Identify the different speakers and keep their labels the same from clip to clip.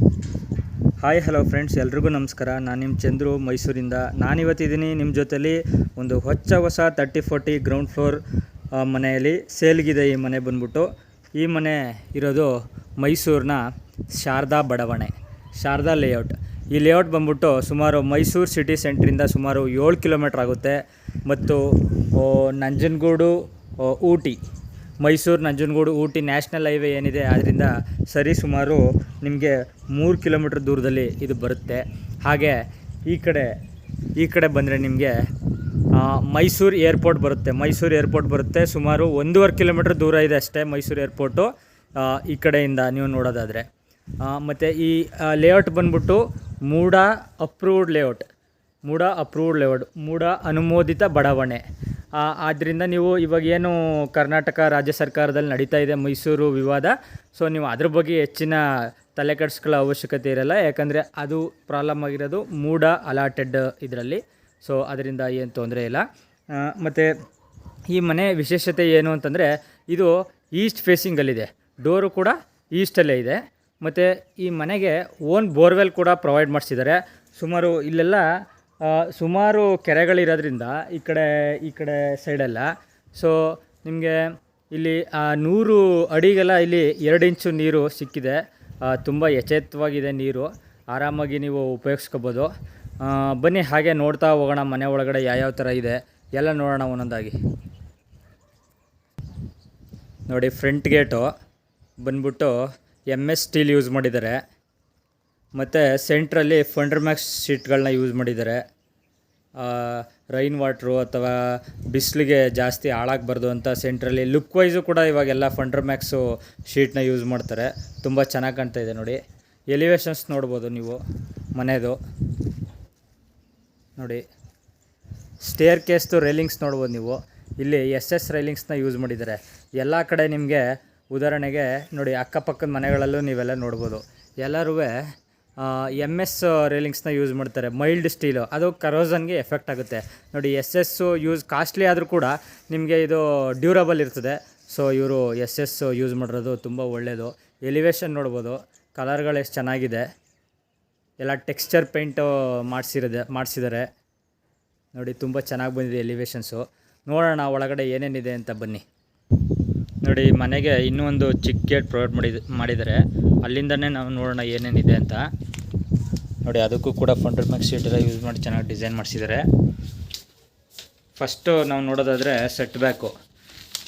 Speaker 1: Hi hello friends ಎಲ್ರಿಗೂ ನಮಸ್ಕಾರ. ನಾನು ನಿಮ್ಮ ಚಂದ್ರು ಮೈಸೂರಿಂದ. ನಾನಿವತ್ತಿದ್ದೀನಿ ನಿಮ್ಮ ಜೊತೆಲಿ ಒಂದು ಹೊಚ್ಚ ಹೊಸ ತರ್ಟಿ ಫೋರ್ಟಿ ಗ್ರೌಂಡ್ ಫ್ಲೋರ್ ಮನೆಯಲ್ಲಿ ಸೇಲ್ಗಿದೆ ಈ ಮನೆ ಬಂದ್ಬಿಟ್ಟು. ಈ ಮನೆ ಇರೋದು ಮೈಸೂರಿನ ಶಾರದಾ ಬಡಾವಣೆ, ಶಾರದಾ ಲೇಔಟ್ ಈ ಲೇಔಟ್ ಬಂದ್ಬಿಟ್ಟು ಸುಮಾರು ಮೈಸೂರು ಸಿಟಿ ಸೆಂಟ್ರಿಂದ ಸುಮಾರು ಏಳು ಕಿಲೋಮೀಟ್ರ್ ಆಗುತ್ತೆ. ಮತ್ತು ನಂಜನಗೂಡು ಊಟಿ. ಮೈಸೂರು ನಂಜನಗೂಡು ಊಟಿ ನ್ಯಾಷನಲ್ ಹೈವೇ ಏನಿದೆ ಅದರಿಂದ ಸರಿ ಸುಮಾರು ನಿಮಗೆ ಮೂರು ಕಿಲೋಮೀಟ್ರ್ ದೂರದಲ್ಲಿ ಇದು ಬರುತ್ತೆ. ಹಾಗೆ ಈ ಕಡೆ ಈ ಕಡೆ ಬಂದರೆ ನಿಮಗೆ ಮೈಸೂರು ಏರ್ಪೋರ್ಟ್ ಬರುತ್ತೆ. ಮೈಸೂರು ಏರ್ಪೋರ್ಟ್ ಬರುತ್ತೆ. ಸುಮಾರು ಒಂದೂವರೆ ಕಿಲೋಮೀಟ್ರ್ ದೂರ ಇದೆ ಅಷ್ಟೇ ಮೈಸೂರು ಏರ್ಪೋರ್ಟು. ಈ ಕಡೆಯಿಂದ ನೀವು ನೋಡೋದಾದರೆ. ಮತ್ತು ಈ ಲೇಔಟ್ ಬಂದ್ಬಿಟ್ಟು MUDA approved layout MUDA approved layout MUDA ಅನುಮೋದಿತ ಬಡಾವಣೆ. ಆದ್ದರಿಂದ ನೀವು ಇವಾಗ ಏನು ಕರ್ನಾಟಕ ರಾಜ್ಯ ಸರ್ಕಾರದಲ್ಲಿ ನಡೀತಾ ಇದೆ ಮೈಸೂರು ವಿವಾದ, ಸೊ ನೀವು ಅದ್ರ ಬಗ್ಗೆ ಹೆಚ್ಚಿನ ತಲೆ ಕೆಡಿಸ್ಕೊಳ್ಳೋ ಅವಶ್ಯಕತೆ ಇರಲ್ಲ. ಯಾಕಂದರೆ ಅದು ಪ್ರಾಬ್ಲಮ್ ಆಗಿರೋದು ಮೂಡ ಅಲಾಟೆಡ್ ಇದರಲ್ಲಿ. ಸೊ ಅದರಿಂದ ಏನು ತೊಂದರೆ ಇಲ್ಲ. ಮತ್ತು ಈ ಮನೆ ವಿಶೇಷತೆ ಏನು ಅಂತಂದರೆ ಇದು ಈಸ್ಟ್ ಫೇಸಿಂಗಲ್ಲಿದೆ ಡೋರು ಕೂಡ ಈಸ್ಟಲ್ಲೇ ಇದೆ. ಮತ್ತು ಈ ಮನೆಗೆ ಓನ್ ಬೋರ್ವೆಲ್ ಕೂಡ ಪ್ರೊವೈಡ್ ಮಾಡಿಸಿದ್ದಾರೆ. ಸುಮಾರು ಇಲ್ಲೆಲ್ಲ ಸುಮಾರು ಕೆರೆಗಳಿರೋದ್ರಿಂದ ಈ ಕಡೆ ಈ ಕಡೆ ಸೈಡೆಲ್ಲ. ಸೊ ನಿಮಗೆ ಇಲ್ಲಿ ನೂರು ಅಡಿಗೆಲ್ಲ ಇಲ್ಲಿ ಎರಡು ಇಂಚು ನೀರು ಸಿಕ್ಕಿದೆ. ತುಂಬ ಯಥೇಚ್ಛವಾಗಿದೆ ನೀರು. ಆರಾಮಾಗಿ ನೀವು ಉಪಯೋಗಿಸ್ಕೋಬೋದು. ಬನ್ನಿ, ಹಾಗೆ ನೋಡ್ತಾ ಹೋಗೋಣ ಮನೆ ಒಳಗಡೆ ಯಾವ್ಯಾವ ಥರ ಇದೆ. ಎಲ್ಲ ನೋಡೋಣ ಒಂದೊಂದಾಗಿ. ನೋಡಿ, ಫ್ರಂಟ್ ಗೇಟು. ಬಂದ್ಬಿಟ್ಟು ಎಂ ಎಸ್ ಸ್ಟೀಲ್ ಯೂಸ್ ಮಾಡಿದ್ದಾರೆ. ಮತ್ತು ಸೆಂಟ್ರಲ್ಲಿ ಫಂಡರ್ ಮ್ಯಾಕ್ಸ್ ಶೀಟ್ಗಳನ್ನ ಯೂಸ್ ಮಾಡಿದ್ದಾರೆ ರೈನ್ ವಾಟ್ರು ಅಥವಾ ಬಿಸಿಲಿಗೆ ಜಾಸ್ತಿ ಹಾಳಾಗಬಾರ್ದು ಅಂತ ಸೆಂಟ್ರಲ್ಲಿ ಲುಕ್ ವೈಸು ಕೂಡ ಇವಾಗೆಲ್ಲ ಫಂಡರ್ ಮ್ಯಾಕ್ಸು ಶೀಟ್ನ ಯೂಸ್ ಮಾಡ್ತಾರೆ. ತುಂಬ ಚೆನ್ನಾಗಿ ಕಾಣ್ತಾ ಇದೆ ನೋಡಿ. ಎಲಿವೇಶನ್ಸ್ ನೋಡ್ಬೋದು ನೀವು ಮನೆಯದು ನೋಡಿ. ಸ್ಟೇರ್ ಕೇಸ್ದು ರೈಲಿಂಗ್ಸ್ ನೋಡ್ಬೋದು ನೀವು. ಇಲ್ಲಿ ಎಸ್ ಎಸ್ ರೈಲಿಂಗ್ಸ್ನ ಯೂಸ್ ಮಾಡಿದ್ದಾರೆ. ಎಲ್ಲ ಕಡೆ ನಿಮಗೆ ಉದಾಹರಣೆಗೆ ನೋಡಿ ಅಕ್ಕಪಕ್ಕದ ಮನೆಗಳಲ್ಲೂ ನೀವೆಲ್ಲ ನೋಡ್ಬೋದು. ಎಲ್ಲರೂ ಎಂ ಎಸ್ ರೇಲಿಂಗ್ಸ್ನ ಯೂಸ್ ಮಾಡ್ತಾರೆ ಮೈಲ್ಡ್ ಸ್ಟೀಲು ಅದು ಕರೋಸನ್ಗೆ ಎಫೆಕ್ಟ್ ಆಗುತ್ತೆ. ನೋಡಿ ಎಸ್ ಎಸ್ಸು ಯೂಸ್ ಕಾಸ್ಟ್ಲಿ ಆದರೂ ಕೂಡ ನಿಮಗೆ ಇದು ಡ್ಯೂರಬಲ್ ಇರ್ತದೆ. ಸೊ ಇವರು ಎಸ್ ಎಸ್ ಯೂಸ್ ಮಾಡಿರೋದು ತುಂಬ ಒಳ್ಳೆಯದು ಎಲಿವೇಶನ್ ನೋಡ್ಬೋದು. ಕಲರ್ಗಳು ಎಷ್ಟು ಚೆನ್ನಾಗಿದೆ. ಎಲ್ಲ ಟೆಕ್ಸ್ಚರ್ ಪೇಂಟು ಮಾಡಿಸಿರೋದೆ ಮಾಡಿಸಿದ್ದಾರೆ ನೋಡಿ, ತುಂಬ ಚೆನ್ನಾಗಿ ಬಂದಿದೆ ಎಲಿವೇಶನ್ಸು ನೋಡೋಣ ಒಳಗಡೆ ಏನೇನಿದೆ ಅಂತ ಬನ್ನಿ. ನೋಡಿ, ಮನೆಗೆ ಇನ್ನೂ ಒಂದು ಚಿಕ್ಕ ಗೇಟ್ ಪ್ರೊವೈಡ್ ಮಾಡಿ ಮಾಡಿದ್ದಾರೆ ಅಲ್ಲಿಂದನೇ ನಾವು ನೋಡೋಣ ಏನೇನಿದೆ ಅಂತ. ನೋಡಿ, ಅದಕ್ಕೂ ಕೂಡ ಫಂಡರ್ ಮ್ಯಾಕ್ ಶೀಟ್ ಎಲ್ಲ ಯೂಸ್ ಮಾಡಿ ಚೆನ್ನಾಗಿ ಡಿಸೈನ್ ಮಾಡಿಸಿದ್ದಾರೆ. ಫಸ್ಟು ನಾವು ನೋಡೋದಾದರೆ ಸೆಟ್ ಬ್ಯಾಕು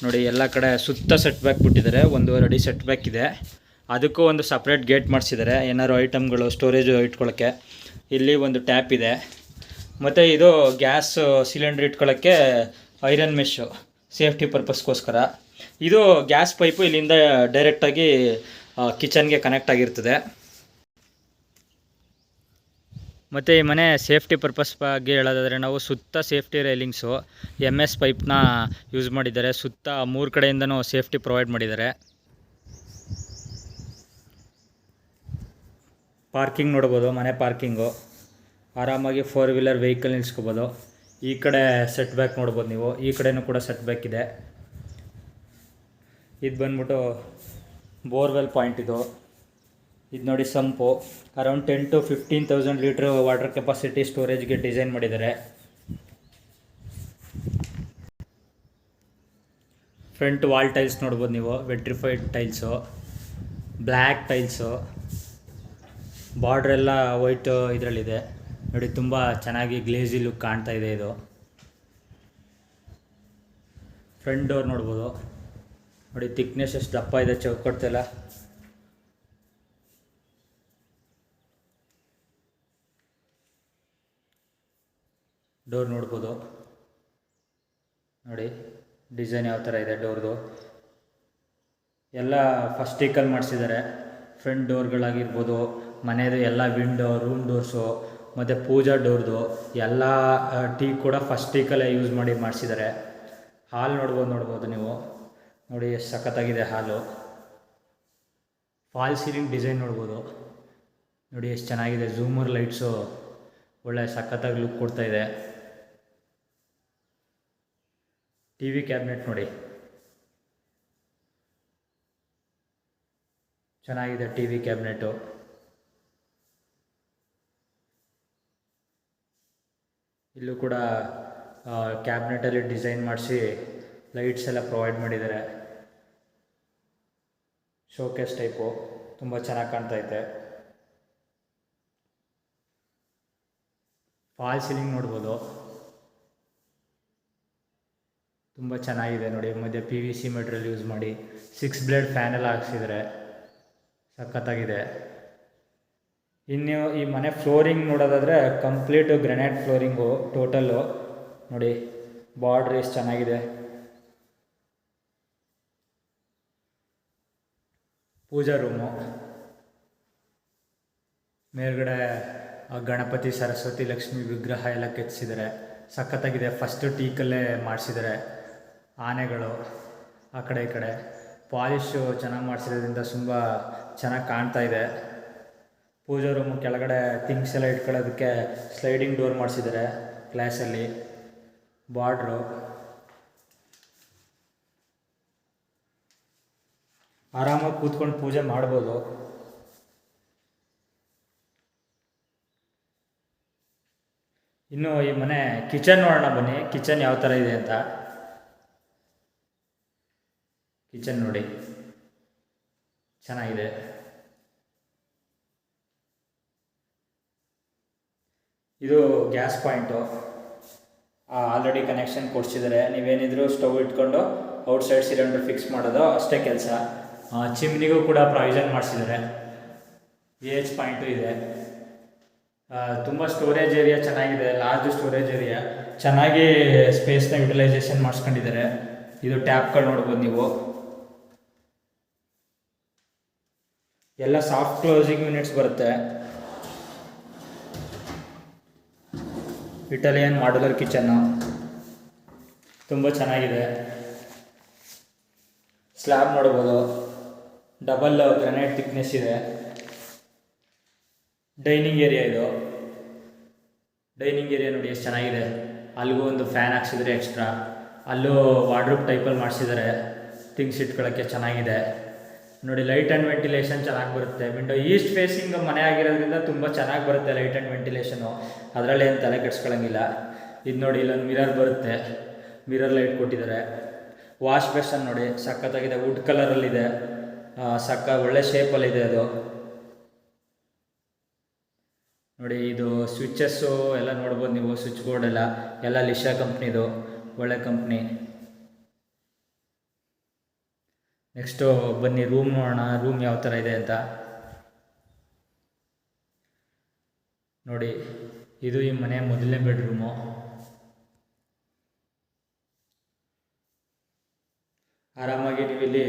Speaker 1: ನೋಡಿ, ಎಲ್ಲ ಕಡೆ ಸುತ್ತ ಸೆಟ್ ಬ್ಯಾಕ್ ಬಿಟ್ಟಿದ್ದಾರೆ. ಒಂದೂವರೆ ಅಡಿ ಸೆಟ್ ಬ್ಯಾಕ್ ಇದೆ. ಅದಕ್ಕೂ ಒಂದು ಸಪ್ರೇಟ್ ಗೇಟ್ ಮಾಡಿಸಿದ್ದಾರೆ. ಏನಾದ್ರು ಐಟಮ್ಗಳು ಸ್ಟೋರೇಜು ಇಟ್ಕೊಳ್ಳೋಕ್ಕೆ ಇಲ್ಲಿ ಒಂದು ಟ್ಯಾಪ್ ಇದೆ. ಮತ್ತು ಇದು ಗ್ಯಾಸ್ ಸಿಲಿಂಡ್ರ್ ಇಟ್ಕೊಳ್ಳೋಕ್ಕೆ ಐರನ್ ಮೆಶ್ಶು ಸೇಫ್ಟಿ ಪರ್ಪಸ್ಗೋಸ್ಕರ ಇದು ಗ್ಯಾಸ್ ಪೈಪು ಇಲ್ಲಿಂದ ಡೈರೆಕ್ಟಾಗಿ ಕಿಚನ್ಗೆ ಕನೆಕ್ಟ್ ಆಗಿರ್ತದೆ. ಮತ್ತು ಈ ಮನೆ ಸೇಫ್ಟಿ ಪರ್ಪಸ್ ಬಗ್ಗೆ ಹೇಳೋದಾದರೆ ನಾವು ಸುತ್ತ ಸೇಫ್ಟಿ ರೈಲಿಂಗ್ಸು ಎಂ ಎಸ್ ಪೈಪ್ನ ಯೂಸ್ ಮಾಡಿದ್ದಾರೆ. ಸುತ್ತ ಮೂರು ಕಡೆಯಿಂದನೂ ಸೇಫ್ಟಿ ಪ್ರೊವೈಡ್ ಮಾಡಿದ್ದಾರೆ. ಪಾರ್ಕಿಂಗ್ ನೋಡ್ಬೋದು, ಮನೆ ಪಾರ್ಕಿಂಗು ಆರಾಮಾಗಿ ಫೋರ್ ವೀಲರ್ ವೆಹಿಕಲ್ ನಿಲ್ಸ್ಕೋಬೋದು. ಈ ಕಡೆ ಸೆಟ್ ಬ್ಯಾಕ್ ನೋಡ್ಬೋದು ನೀವು. ಈ ಕಡೆಯೂ ಕೂಡ ಸೆಟ್ ಬ್ಯಾಕ್ ಇದೆ. ಇದು ಬಂದ್ಬಿಟ್ಟು ಬೋರ್ವೆಲ್ ಪಾಯಿಂಟ್ ಇದು. ಇದು ನೋಡಿ ಸಂಪು. Around ten to fifteen thousand litre water capacity ಸ್ಟೋರೇಜ್ಗೆ design ಮಾಡಿದ್ದಾರೆ. ಫ್ರಂಟ್ ವಾಲ್ ಟೈಲ್ಸ್ ನೋಡ್ಬೋದು ನೀವು ವೆಟ್ರಿಫೈಡ್ ಟೈಲ್ಸು ಬ್ಲ್ಯಾಕ್ ಟೈಲ್ಸು ಬಾರ್ಡ್ರೆಲ್ಲ ವೈಟ್ ಇದರಲ್ಲಿದೆ. ನೋಡಿ ತುಂಬ ಚೆನ್ನಾಗಿ ಗ್ಲೇಜಿ ಲುಕ್ ಕಾಣ್ತಾ ಇದೆ ಇದು. ಫ್ರಂಟ್ ಡೋರ್ ನೋಡ್ಬೋದು. ನೋಡಿ ತಿಕ್ನೆಸ್ ಎಷ್ಟು ದಪ್ಪ ಇದೆ ಚೌಕಟ್ಟೆಲ್ಲ ಡೋರ್ ನೋಡ್ಬೋದು. ನೋಡಿ ಡಿಸೈನ್ ಯಾವ ಥರ ಇದೆ ಡೋರ್ದು ಎಲ್ಲ ಫಸ್ಟ್ ಟೀಕಲ್ ಮಾಡಿಸಿದ್ದಾರೆ ಫ್ರಂಟ್ ಡೋರ್ಗಳಾಗಿರ್ಬೋದು ಮನೆಯದು ಎಲ್ಲ ವಿಂಡೋ ರೂಮ್ ಡೋರ್ಸು ಮತ್ತು ಪೂಜಾ ಡೋರ್ದು ಎಲ್ಲ ಟೀ ಕೂಡ ಫಸ್ಟ್ ಯೂಸ್ ಮಾಡಿ ಮಾಡಿಸಿದ್ದಾರೆ ಹಾಲ್ ನೋಡ್ಬೋದು ನೋಡ್ಬೋದು ನೀವು. ನೋಡಿ ಎಷ್ಟು ಸಖತ್ತಾಗಿದೆ ಹಾಲು. ಫಾಲ್ ಸೀಲಿಂಗ್ ಡಿಸೈನ್ ನೋಡ್ಬೋದು. ನೋಡಿ ಎಷ್ಟು ಚೆನ್ನಾಗಿದೆ ಝೂಮರ್ ಲೈಟ್ಸು. ಒಳ್ಳೆ ಸಖತ್ತಾಗಿ ಲುಕ್ ಕೊಡ್ತಾ ಇದೆ. ಟಿ ವಿ ಕ್ಯಾಬಿನೆಟ್ ನೋಡಿ. ಚೆನ್ನಾಗಿದೆ ಟಿ ವಿ ಕ್ಯಾಬಿನೆಟು. ಇಲ್ಲೂ ಕೂಡ ಕ್ಯಾಬಿನೆಟಲ್ಲಿ ಡಿಸೈನ್ ಮಾಡಿಸಿ ಲೈಟ್ಸ್ ಎಲ್ಲ ಪ್ರೊವೈಡ್ ಮಾಡಿದ್ದಾರೆ. ಶೋಕೇಸ್ ಟೈಪು ತುಂಬ ಚೆನ್ನಾಗಿ ಕಾಣ್ತಾ ಐತೆ. ಫಾಲ್ ಸೀಲಿಂಗ್ ನೋಡ್ಬೋದು. ತುಂಬ ಚೆನ್ನಾಗಿದೆ ನೋಡಿ. ಮಧ್ಯೆ P V C material use ಮಾಡಿ. ಸಿಕ್ಸ್ ಬ್ಲೇಡ್ ಫ್ಯಾನ್ ಎಲ್ಲ ಹಾಕ್ಸಿದ್ರೆ ಸಖತ್ತಾಗಿದೆ. ಇನ್ನು ಈ ಮನೆ ಫ್ಲೋರಿಂಗ್ ನೋಡೋದಾದರೆ ಕಂಪ್ಲೀಟು ಗ್ರೆನೈಟ್ ಫ್ಲೋರಿಂಗು ಟೋಟಲ್ಲು ನೋಡಿ ಬಾರ್ಡ್ರ್ ಎಷ್ಟು ಚೆನ್ನಾಗಿದೆ. ಪೂಜಾ ರೂಮು. ಮೇಲ್ಗಡೆ ಗಣಪತಿ, ಸರಸ್ವತಿ, ಲಕ್ಷ್ಮಿ ವಿಗ್ರಹ ಎಲ್ಲ ಕೆತ್ತಿಸಿದ್ದಾರೆ. ಸಖತ್ತಾಗಿದೆ. ಫಸ್ಟ್ ಟೀಕಲ್ಲೇ ಮಾಡಿಸಿದ್ದಾರೆ ಆನೆಗಳು ಆ ಕಡೆ ಈ ಕಡೆ. ಪಾಲಿಶು ಚೆನ್ನಾಗಿ ಮಾಡಿಸಿರೋದ್ರಿಂದ ತುಂಬ ಚೆನ್ನಾಗಿ ಕಾಣ್ತಾ ಇದೆ. ಪೂಜಾ ರೂಮು ಕೆಳಗಡೆ ಥಿಂಗ್ಸ್ ಎಲ್ಲ ಇಟ್ಕೊಳ್ಳೋದಕ್ಕೆ ಸ್ಲೈಡಿಂಗ್ ಡೋರ್ ಮಾಡಿಸಿದ್ದಾರೆ ಕ್ಲಾಸಲ್ಲಿ ಬಾರ್ಡ್ರು ಆರಾಮಾಗಿ ಕೂತ್ಕೊಂಡು ಪೂಜೆ ಮಾಡ್ಬೋದು. ಇನ್ನು ಈ ಮನೆ ಕಿಚನ್ ನೋಡೋಣ ಬನ್ನಿ. ಕಿಚನ್ ಯಾವ ಥರ ಇದೆ ಅಂತ. ಕಿಚನ್ ನೋಡಿ. ಚೆನ್ನಾಗಿದೆ. ಇದು ಗ್ಯಾಸ್ ಪಾಯಿಂಟು. ಆಲ್ರೆಡಿ ಕನೆಕ್ಷನ್ ಕೊಡ್ಸಿದ್ದಾರೆ. ನೀವೇನಿದ್ರು ಸ್ಟವ್ ಇಟ್ಕೊಂಡು ಔಟ್ ಸೈಡ್ ಸಿಲಿಂಡರ್ ಫಿಕ್ಸ್ ಮಾಡೋದು ಅಷ್ಟೇ ಕೆಲಸ. ಚಿಮ್ನಿಗೂ ಕೂಡ ಪ್ರಾವಿಷನ್ ಮಾಡಿಸಿದ್ದಾರೆ. ಎ ಎಚ್ ಪಾಯಿಂಟು ಇದೆ. ತುಂಬ ಸ್ಟೋರೇಜ್ ಏರಿಯಾ ಚೆನ್ನಾಗಿದೆ ಲಾರ್ಜ್ ಸ್ಟೋರೇಜ್ ಏರಿಯಾ ಚೆನ್ನಾಗಿ ಸ್ಪೇಸ್ನ ಯುಟಿಲೈಸೇಷನ್ ಮಾಡಿಸ್ಕೊಂಡಿದ್ದಾರೆ. ಇದು ಟ್ಯಾಪ್ಗಳು ನೋಡ್ಬೋದು ನೀವು. ಎಲ್ಲ ಸಾಫ್ಟ್ ಕ್ಲೋಸಿಂಗ್ ಯೂನಿಟ್ಸ್ ಬರುತ್ತೆ. ಇಟಾಲಿಯನ್ ಮಾಡ್ಯುಲರ್ ಕಿಚನ್ನು ತುಂಬ ಚೆನ್ನಾಗಿದೆ. ಸ್ಲ್ಯಾಬ್ ನೋಡ್ಬೋದು. ಡಬಲ್ ಗ್ರನೈಟ್ ಥಿಕ್ನೆಸ್ ಇದೆ. ಡೈನಿಂಗ್ ಏರಿಯಾ ಇದು. ಡೈನಿಂಗ್ ಏರಿಯಾ ನೋಡಿ ಎಷ್ಟು ಚೆನ್ನಾಗಿದೆ. ಅಲ್ಲಿಗೂ ಒಂದು ಫ್ಯಾನ್ ಹಾಕ್ಸಿದ್ರೆ ಎಕ್ಸ್ಟ್ರಾ. ಅಲ್ಲೂ ವಾರ್ಡ್ರೂಪ್ ಟೈಪಲ್ಲಿ ಮಾಡಿಸಿದ್ದಾರೆ ಥಿಂಗ್ಸ್ ಇಟ್ಕೊಳ್ಳೋಕ್ಕೆ ಚೆನ್ನಾಗಿದೆ. ನೋಡಿ ಲೈಟ್ ಆ್ಯಂಡ್ ವೆಂಟಿಲೇಷನ್ ಚೆನ್ನಾಗಿ ಬರುತ್ತೆ. ವಿಂಡೋ ಈಸ್ಟ್ ಫೇಸಿಂಗ್ ಮನೆ ಆಗಿರೋದ್ರಿಂದ ತುಂಬ ಚೆನ್ನಾಗಿ ಬರುತ್ತೆ ಲೈಟ್ ಆ್ಯಂಡ್ ವೆಂಟಿಲೇಷನು. ಅದರಲ್ಲಿ ಏನು ತಲೆ ಕೆಡ್ಸ್ಕೊಳ್ಳೋಂಗಿಲ್ಲ ಇದು ನೋಡಿ ಇಲ್ಲೊಂದು ಮಿರರ್ ಬರುತ್ತೆ. ಮಿರರ್ ಲೈಟ್ ಕೊಟ್ಟಿದ್ದಾರೆ ವಾಶ್ ಬೇಸನ್ ನೋಡಿ ಸಖತ್ತಾಗಿದೆ. ವುಡ್ ಕಲರಲ್ಲಿದೆ. ಸಕ್ಕ ಒಳ್ಳೆ ಶೇಪಲ್ಲಿದೆ ಅದು. ನೋಡಿ, ಇದು ಸ್ವಿಚ್ಚಸ್ಸು ಎಲ್ಲ ನೋಡ್ಬೋದು ನೀವು ಸ್ವಿಚ್ ಬೋರ್ಡ್ ಎಲ್ಲ. ಎಲ್ಲ ಲಿಶಾ ಕಂಪ್ನಿದು ಒಳ್ಳೆ ಕಂಪ್ನಿ ನೆಕ್ಸ್ಟು ಬನ್ನಿ ರೂಮ್ ನೋಡೋಣ ರೂಮ್ ಯಾವ ಥರ ಇದೆ ಅಂತ. ನೋಡಿ, ಇದು ಈ ಮನೆ ಮೊದಲನೇ ಬೆಡ್ರೂಮು ಆರಾಮಾಗಿ ನೀವು ಇಲ್ಲಿ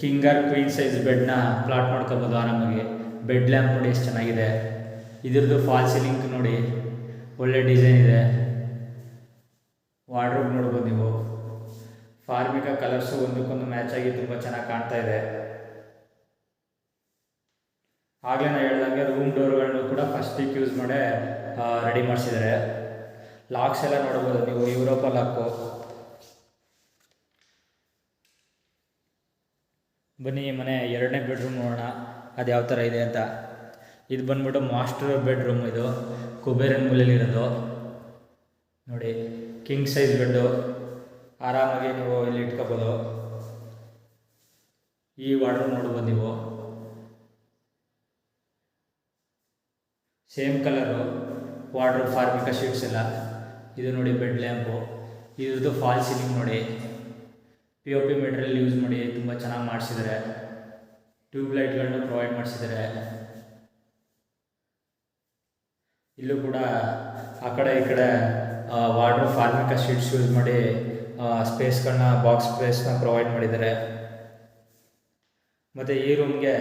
Speaker 1: ಕಿಂಗರ್ ಕ್ವೀನ್ ಸೈಜ್ ಬೆಡ್ನ ಪ್ಲಾಟ್ ಮಾಡ್ಕೋಬೋದು ಆರಾಮಾಗಿ. ಬೆಡ್ ಲ್ಯಾಂಪ್ ನೋಡಿ ಎಷ್ಟು ಚೆನ್ನಾಗಿದೆ. ಇದ್ರದ್ದು ಫಾಲ್ ಸೀಲಿಂಗ್ ನೋಡಿ. ಒಳ್ಳೆ ಡಿಸೈನ್ ಇದೆ. ವಾರ್ಡ್ರೋಬ್ ನೋಡ್ಬೋದು ನೀವು. ಫಾರ್ಮಿಕ ಕಲರ್ಸು ಒಂದಕ್ಕೊಂದು ಮ್ಯಾಚ್ ಆಗಿ ತುಂಬ ಚೆನ್ನಾಗಿ ಕಾಣ್ತಾ ಇದೆ. ಆಗಲೇ ನಾನು ಹೇಳ್ದಂಗೆ ರೂಮ್ ಡೋರ್ಗಳನ್ನು ಕೂಡ ಫಸ್ಟ್ ವೀಕ್ ಯೂಸ್ ಮಾಡೇ ರೆಡಿ ಮಾಡಿಸಿದ್ದಾರೆ ಲಾಕ್ಸ್ ಎಲ್ಲ ನೋಡ್ಬೋದು ನೀವು ಯುರೋಪ ಲಾಕು ಬನ್ನಿ ಮನೆ ಎರಡನೇ ಬೆಡ್ರೂಮ್ ನೋಡೋಣ, ಅದು ಯಾವ ಥರ ಇದೆ ಅಂತ. ಇದು ಬಂದ್ಬಿಟ್ಟು ಮಾಸ್ಟರ್ ಬೆಡ್ರೂಮ್ ಇದು, ಕುಬೇರನ್ ಮೂಲೆಯಲ್ಲಿರೋದು ನೋಡಿ ಕಿಂಗ್ ಸೈಜ್ ಬೆಡ್ಡು ಆರಾಮಾಗಿ ನೀವು ಇಲ್ಲಿ ಇಟ್ಕೋಬೋದು. ಈ ವಾರ್ಡ್ರೂಮ್ ನೋಡ್ಬೋದು ನೀವು. Same colour wardrobe formica sheets ಎಲ್ಲ. ಇದು ನೋಡಿ ಬೆಡ್ ಲ್ಯಾಂಪು ಇದ್ರದ್ದು ಫಾಲ್ ಸೀಲಿಂಗ್ ನೋಡಿ. P O P material use ಮಾಡಿ ತುಂಬ ಚೆನ್ನಾಗಿ ಮಾಡಿಸಿದ್ದಾರೆ ಟ್ಯೂಬ್ಲೈಟ್ಗಳನ್ನ ಪ್ರೊವೈಡ್ ಮಾಡಿಸಿದ್ದಾರೆ ಇಲ್ಲೂ ಕೂಡ ಆ ಕಡೆ ಈ ಕಡೆ ವಾರ್ಡ್ರೂಮ್ ಫಾರ್ಮಿಕ ಶೀಟ್ಸ್ ಯೂಸ್ ಮಾಡಿ ಸ್ಪೇಸ್ಗಳನ್ನ ಬಾಕ್ಸ್ ಸ್ಪೇಸ್ನ ಪ್ರೊವೈಡ್ ಮಾಡಿದ್ದಾರೆ ಮತ್ತು ಈ ರೂಮ್ಗೆ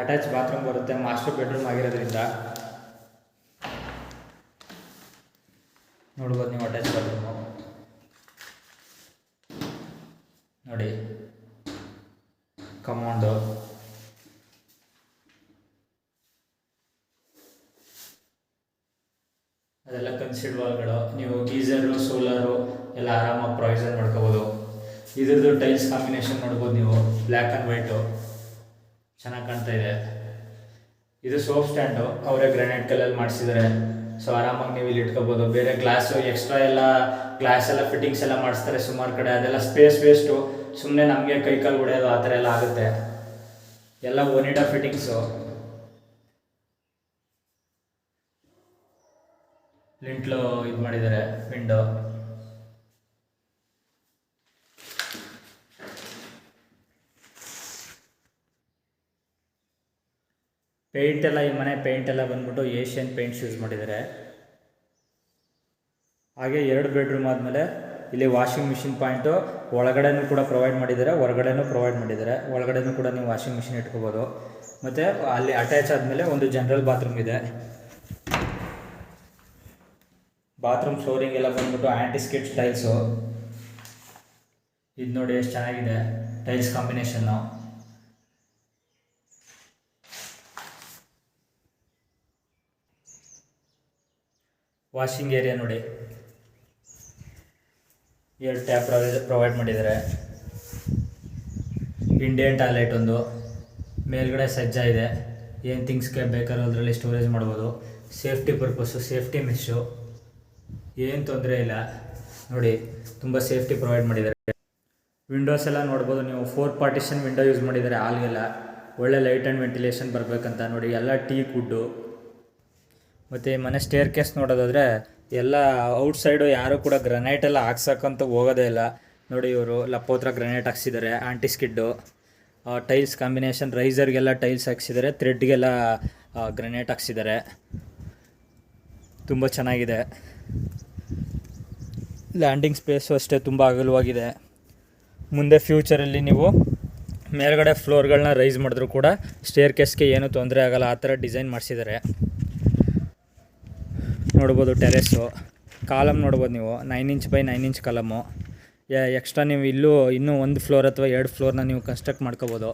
Speaker 1: ಅಟ್ಯಾಚ್ ಬಾತ್ರೂಮ್ ಬರುತ್ತೆ ಮಾಸ್ಟರ್ ಬೆಡ್ರೂಮ್ ಆಗಿರೋದ್ರಿಂದ. ನೋಡ್ಬೋದು ನೀವು ಅಟ್ಯಾಚ್ ಬಾತ್ರೂಮು ನೋಡಿ. ಕಮಾಂಡು ಅದೆಲ್ಲ ಕನ್ಸಿಡ್ ವಾಲ್ಗಳು ನೀವು ಗೀಸರು, ಸೋಲಾರು ಎಲ್ಲ ಆರಾಮಾಗಿ ಪ್ರೊವಿಸನ್ ಮಾಡ್ಕೋಬೋದು. ಇದ್ರದ್ದು ಟೈಲ್ಸ್ ಕಾಂಬಿನೇಷನ್ ನೋಡ್ಬೋದು ನೀವು, ಬ್ಲ್ಯಾಕ್ ಆ್ಯಂಡ್ ವೈಟು. ಚೆನ್ನಾಗಿ ಕಾಣ್ತಾ ಇದೆ. ಇದು ಸೋಪ್ ಸ್ಟ್ಯಾಂಡು. ಅವರೇ ಗ್ರಾನೈಟ್ ಕಲ್ಲಲ್ಲಿ ಮಾಡಿಸಿದ್ದಾರೆ. ಸೊ ಆರಾಮಾಗಿ ನೀವು ಇಲ್ಲಿ ಇಟ್ಕೋಬೋದು. ಬೇರೆ ಗ್ಲಾಸು ಎಕ್ಸ್ಟ್ರಾ ಎಲ್ಲ ಗ್ಲಾಸ್ ಎಲ್ಲ ಫಿಟ್ಟಿಂಗ್ಸ್ ಎಲ್ಲ ಮಾಡಿಸ್ತಾರೆ ಸುಮಾರು ಕಡೆ. ಅದೆಲ್ಲ ಸ್ಪೇಸ್ ವೇಸ್ಟು ಸುಮ್ಮನೆ ನಮಗೆ ಕೈ ಕಾಲು ಹೊಡೆಯೋದು ಆ ಥರ ಎಲ್ಲ ಆಗುತ್ತೆ. ಎಲ್ಲ ಒನಿಡಾ ಫಿಟ್ಟಿಂಗ್ಸು ಲಿಂಟ್ಲು ಇದು ಮಾಡಿದ್ದಾರೆ ವಿಂಡೋ ಪೇಂಟ್ ಎಲ್ಲ, ಈ ಮನೆ ಪೇಂಟ್ ಎಲ್ಲ ಬಂದ್ಬಿಟ್ಟು ಏಷ್ಯನ್ ಪೇಂಟ್ಸ್ ಯೂಸ್ ಮಾಡಿದ್ದಾರೆ. ಹಾಗೆ ಎರಡು ಬೆಡ್ರೂಮ್ ಆದಮೇಲೆ ಇಲ್ಲಿ ವಾಷಿಂಗ್ ಮಿಷಿನ್ ಪಾಯಿಂಟು ಒಳಗಡೆನೂ ಕೂಡ ಪ್ರೊವೈಡ್ ಮಾಡಿದ್ದಾರೆ, ಹೊರಗಡೆನೂ ಪ್ರೊವೈಡ್ ಮಾಡಿದ್ದಾರೆ. ಒಳಗಡೆನೂ ಕೂಡ ನೀವು ವಾಷಿಂಗ್ ಮಿಷಿನ್ ಇಟ್ಕೋಬೋದು. ಮತ್ತು ಅಲ್ಲಿ ಅಟ್ಯಾಚ್ ಆದಮೇಲೆ ಒಂದು ಜನರಲ್ ಬಾತ್ರೂಮ್ ಇದೆ. ಬಾತ್ರೂಮ್ ಫ್ಲೋರಿಂಗ್ ಎಲ್ಲ ಬಂದ್ಬಿಟ್ಟು ಆ್ಯಂಟಿಸ್ಕಿಟ್ ಟೈಲ್ಸು ಇದು ನೋಡಿ ಎಷ್ಟು ಚೆನ್ನಾಗಿದೆ. ಟೈಲ್ಸ್ ಕಾಂಬಿನೇಷನ್ನು ವಾಷಿಂಗ್ ಏರಿಯಾ ನೋಡಿ. ಎರಡು ಟ್ಯಾಪ್ ಪ್ರೊವೈಡ್ ಮಾಡಿದ್ದಾರೆ. ಇಂಡಿಯನ್ ಟಾಯ್ಲೆಟ್ ಒಂದು. ಮೇಲ್ಗಡೆ ಸಜ್ಜಾ ಇದೆ. ಏನು ಥಿಂಗ್ಸ್ಗೆ ಬೇಕಾದ್ರೂ ಅದರಲ್ಲಿ ಸ್ಟೋರೇಜ್ ಮಾಡ್ಬೋದು. ಸೇಫ್ಟಿ ಪರ್ಪಸ್ಸು, ಸೇಫ್ಟಿ ಮೆಶ್ಶು ಏನು ತೊಂದರೆ ಇಲ್ಲ. ನೋಡಿ, ತುಂಬ ಸೇಫ್ಟಿ ಪ್ರೊವೈಡ್ ಮಾಡಿದ್ದಾರೆ. ವಿಂಡೋಸ್ ಎಲ್ಲ ನೋಡ್ಬೋದು. ನೀವು ಫೋರ್ ಪಾರ್ಟಿಷನ್ ವಿಂಡೋ ಯೂಸ್ ಮಾಡಿದ್ದಾರೆ ಹಾಲ್ಗೆಲ್ಲ ಒಳ್ಳೆ ಲೈಟ್ ಆ್ಯಂಡ್ ವೆಂಟಿಲೇಷನ್ ಬರಬೇಕಂತ ನೋಡಿ. ಎಲ್ಲ ಟೀ ಕುಡ್ಡು ಮತ್ತು ಮನೆ ಸ್ಟೇರ್ ಕೇಸ್ ನೋಡೋದಾದರೆ ಎಲ್ಲ ಔಟ್ಸೈಡು ಯಾರೂ ಕೂಡ ಗ್ರನೈಟ್ ಎಲ್ಲ ಹಾಕ್ಸಕ್ಕಂತ ಹೋಗೋದೇ ಇಲ್ಲ. ನೋಡಿ ಇವರು ಲಪ್ಪೋತ್ರ ಗ್ರನೈಟ್ ಹಾಕ್ಸಿದ್ದಾರೆ ಆಂಟಿ ಸ್ಕಿಡ್ಡು ಟೈಲ್ಸ್ ಕಾಂಬಿನೇಷನ್ ರೈಸರ್ಗೆಲ್ಲ ಟೈಲ್ಸ್ ಹಾಕ್ಸಿದ್ದಾರೆ ಥ್ರೆಡ್ಗೆಲ್ಲ ಗ್ರನೈಟ್ ಹಾಕ್ಸಿದ್ದಾರೆ ತುಂಬ ಚೆನ್ನಾಗಿದೆ. ಲ್ಯಾಂಡಿಂಗ್ ಸ್ಪೇಸು ಅಷ್ಟೇ ತುಂಬ ಅಗಲವಾಗಿದೆ. ಮುಂದೆ ಫ್ಯೂಚರಲ್ಲಿ ನೀವು ಮೇಲ್ಗಡೆ ಫ್ಲೋರ್ಗಳನ್ನ ರೈಸ್ ಮಾಡಿದ್ರು ಕೂಡ ಸ್ಟೇರ್ ಕೇಸ್ಗೆ ಏನೂ ತೊಂದರೆ ಆಗಲ್ಲ, ಆ ಥರ ಡಿಸೈನ್ ಮಾಡಿಸಿದ್ದಾರೆ ನೋಡ್ಬೋದು ಟೆರೆಸ್ಸು. ಕಾಲಮ್ ನೋಡ್ಬೋದು ನೀವು. Nine inch by nine inch column extra ನೀವು ಇಲ್ಲೂ, ಇನ್ನೂ ಒಂದು ಫ್ಲೋರ್ ಅಥವಾ ಎರಡು ಫ್ಲೋರ್ನ ನೀವು ಕನ್ಸ್ಟ್ರಕ್ಟ್ ಮಾಡ್ಕೋಬೋದು.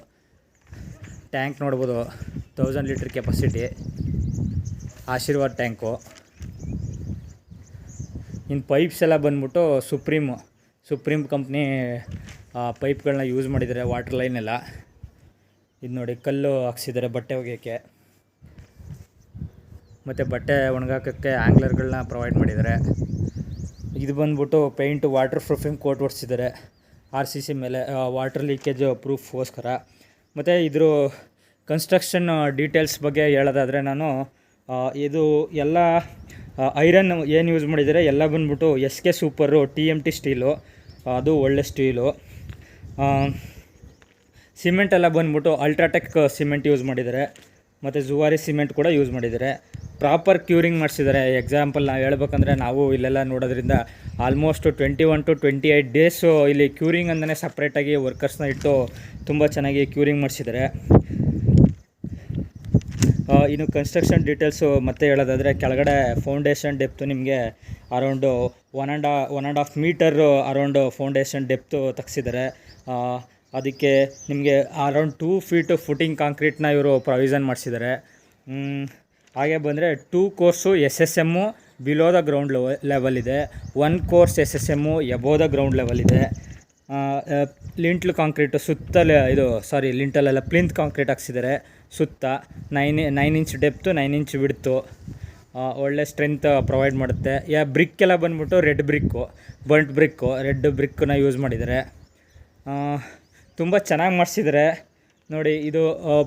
Speaker 1: ಟ್ಯಾಂಕ್ ನೋಡ್ಬೋದು. Thousand litre capacity Ashirvad tank ಇನ್ನು ಪೈಪ್ಸ್ ಎಲ್ಲ ಬಂದ್ಬಿಟ್ಟು ಸುಪ್ರೀಮು ಸುಪ್ರೀಮ್ ಕಂಪ್ನಿ ಪೈಪ್ಗಳನ್ನ ಯೂಸ್ ಮಾಡಿದ್ದಾರೆ ವಾಟರ್ ಲೈನ್ ಎಲ್ಲ. ಇದು ನೋಡಿ, ಕಲ್ಲು ಹಾಕ್ಸಿದ್ದಾರೆ ಬಟ್ಟೆ ಒಗೆಯೋಕ್ಕೆ. ಮತ್ತು ಬಟ್ಟೆ ಒಣಗಾಕೋಕ್ಕೆ ಆ್ಯಂಗ್ಲರ್ಗಳನ್ನ ಪ್ರೊವೈಡ್ ಮಾಡಿದ್ದಾರೆ. ಇದು ಬಂದ್ಬಿಟ್ಟು ಪೇಂಟು ವಾಟರ್ ಪ್ರೂಫಿಂಗ್ ಕೋಟ್ ಹೊಡ್ಸಿದ್ದಾರೆ. ಆರ್ ಸಿ ಸಿ ಮೇಲೆ ವಾಟರ್ ಲೀಕೇಜ್ ಪ್ರೂಫ್ಗೋಸ್ಕರ ಮತ್ತು ಇದ್ರ ಕನ್ಸ್ಟ್ರಕ್ಷನ್ ಡೀಟೇಲ್ಸ್ ಬಗ್ಗೆ ಹೇಳೋದಾದರೆ ನಾನು ಇದು ಎಲ್ಲ ಐರನ್ ಏನು ಯೂಸ್ ಮಾಡಿದ್ದಾರೆ, ಎಲ್ಲ ಬಂದ್ಬಿಟ್ಟು S K super T M T steel ಅದು ಒಳ್ಳೆ ಸ್ಟೀಲು ಸಿಮೆಂಟ್ ಎಲ್ಲ ಬಂದ್ಬಿಟ್ಟು ಅಲ್ಟ್ರಾಟೆಕ್ ಸಿಮೆಂಟ್ ಯೂಸ್ ಮಾಡಿದ್ದಾರೆ. ಮತ್ತು ಜುವಾರಿ ಸಿಮೆಂಟ್ ಕೂಡ ಯೂಸ್ ಮಾಡಿದ್ದಾರೆ. ಪ್ರಾಪರ್ ಕ್ಯೂರಿಂಗ್ ಮಾಡಿಸಿದ್ದಾರೆ ಎಕ್ಸಾಂಪಲ್ ನಾವು ಹೇಳ್ಬೇಕಂದ್ರೆ ನಾವು ಇಲ್ಲೆಲ್ಲ ನೋಡೋದ್ರಿಂದ almost twenty one to twenty eight days ಇಲ್ಲಿ ಕ್ಯೂರಿಂಗ್ ಅಂತಲೇ ಸಪ್ರೇಟಾಗಿ ವರ್ಕರ್ಸ್ನ ಇಟ್ಟು ತುಂಬ ಚೆನ್ನಾಗಿ ಕ್ಯೂರಿಂಗ್ ಮಾಡಿಸಿದ್ದಾರೆ ಇನ್ನು ಕನ್ಸ್ಟ್ರಕ್ಷನ್ ಡೀಟೇಲ್ಸು ಮತ್ತೆ ಹೇಳೋದಾದರೆ ಕೆಳಗಡೆ ಫೌಂಡೇಶನ್ ಡೆಪ್ತು ನಿಮಗೆ around one and one and half metre around foundation depth ತೆಗ್ಸಿದ್ದಾರೆ ಅದಕ್ಕೆ ನಿಮಗೆ ಅರೌಂಡ್ ಟೂ ಫೀಟು ಫುಟಿಂಗ್ ಕಾಂಕ್ರೀಟ್ನ ಇವರು ಪ್ರೊವಿಷನ್ ಮಾಡಿಸಿದ್ದಾರೆ ಹಾಗೆ ಬಂದರೆ two course S S M below the ground level ಇದೆ. One course S S M above the ground level ಇದೆ. Lintel concrete ಸುತ್ತಲೇ, ಇದು ಸಾರಿ ಲಿಂಟಲೆಲ್ಲ ಪ್ಲಿಂತ್ ಕಾಂಕ್ರೀಟ್ ಹಾಕ್ಸಿದ್ದಾರೆ ಸುತ್ತ nine nine inch depth nine inch ಬಿಡ್ತು ಒಳ್ಳೆ ಸ್ಟ್ರೆಂತ್ ಪ್ರೊವೈಡ್ ಮಾಡುತ್ತೆ. ಯಾ ಬ್ರಿಕ್ ಎಲ್ಲ ಬಂದ್ಬಿಟ್ಟು red brick burnt brick red ಬ್ರಿಕ್ಕನ್ನ use ಮಾಡಿದ್ದಾರೆ ತುಂಬ ಚೆನ್ನಾಗಿ ಮಾಡಿಸಿದ್ದಾರೆ ನೋಡಿ ಇದು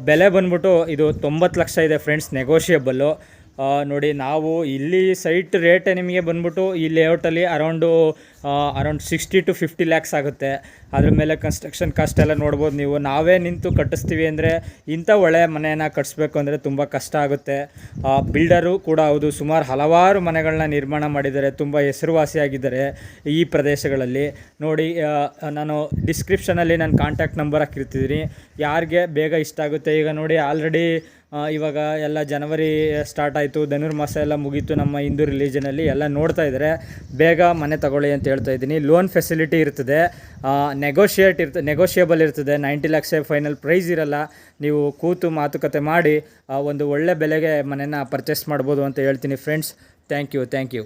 Speaker 1: ಬೆಲೆ ಬಂದ್ಬಿಟ್ಟು ಇದು ತೊಂಬತ್ತು ಲಕ್ಷ ಇದೆ ಫ್ರೆಂಡ್ಸ್ ನೆಗೋಷಿಯಬಲ್ಲು ನೋಡಿ, ನಾವು ಇಲ್ಲಿ ಸೈಟ್ ರೇಟ್ ನಿಮಗೆ ಬಂದ್ಬಿಟ್ಟು ಈ ಲೇಔಟಲ್ಲಿ around around sixty to fifty lakhs ಆಗುತ್ತೆ. ಅದ್ರ ಮೇಲೆ ಕನ್ಸ್ಟ್ರಕ್ಷನ್ ಕಾಸ್ಟ್ ಎಲ್ಲ ನೋಡ್ಬೋದು ನೀವು. ನಾವೇ ನಿಂತು ಕಟ್ಟಿಸ್ತೀವಿ ಅಂದರೆ ಇಂಥ ಒಳ್ಳೆಯ ಮನೆಯನ್ನು ಕಟ್ಟಿಸ್ಬೇಕು ಅಂದರೆ ತುಂಬ ಕಷ್ಟ ಆಗುತ್ತೆ. ಬಿಲ್ಡರು ಕೂಡ ಹೌದು, ಸುಮಾರು ಹಲವಾರು ಮನೆಗಳನ್ನ ನಿರ್ಮಾಣ ಮಾಡಿದ್ದಾರೆ, ತುಂಬ ಹೆಸರುವಾಸಿಯಾಗಿದ್ದಾರೆ ಈ ಪ್ರದೇಶಗಳಲ್ಲಿ. ನೋಡಿ ನಾನು ಡಿಸ್ಕ್ರಿಪ್ಷನಲ್ಲಿ ನಾನು ಕಾಂಟ್ಯಾಕ್ಟ್ ನಂಬರ್ ಹಾಕಿರ್ತಿದ್ದೀನಿ. ಯಾರಿಗೆ ಬೇಗ ಇಷ್ಟ ಆಗುತ್ತೆ? ಈಗ ನೋಡಿ ಆಲ್ರೆಡಿ ಇವಾಗ ಎಲ್ಲ ಜನವರಿ ಸ್ಟಾರ್ಟ್ ಆಯಿತು ಧನುರ್ಮಾಸ ಎಲ್ಲ ಮುಗೀತು ನಮ್ಮ ಹಿಂದೂ ರಿಲೀಜನಲ್ಲಿ ಎಲ್ಲ ನೋಡ್ತಾ ಇದ್ದಾರೆ. ಬೇಗ ಮನೆ ತಗೊಳ್ಳಿ ಅಂತ ಹೇಳ್ತಾ ಇದ್ದೀನಿ. ಲೋನ್ ಫೆಸಿಲಿಟಿ ಇರ್ತದೆ ನೆಗೋಷಿಯೇಟ್ ಇರ್ತ ನೆಗೋಷಿಯೇಬಲ್ ಇರ್ತದೆ ನೈಂಟಿ ಲ್ಯಾಕ್ಸೇ ಫೈನಲ್ ಪ್ರೈಸ್ ಇರಲ್ಲ. ನೀವು ಕೂತು ಮಾತುಕತೆ ಮಾಡಿ ಒಂದು ಒಳ್ಳೆ ಬೆಲೆಗೆ ಮನೆಯನ್ನು ಪರ್ಚೇಸ್ ಮಾಡ್ಬೋದು ಅಂತ ಹೇಳ್ತೀನಿ friends thank you thank you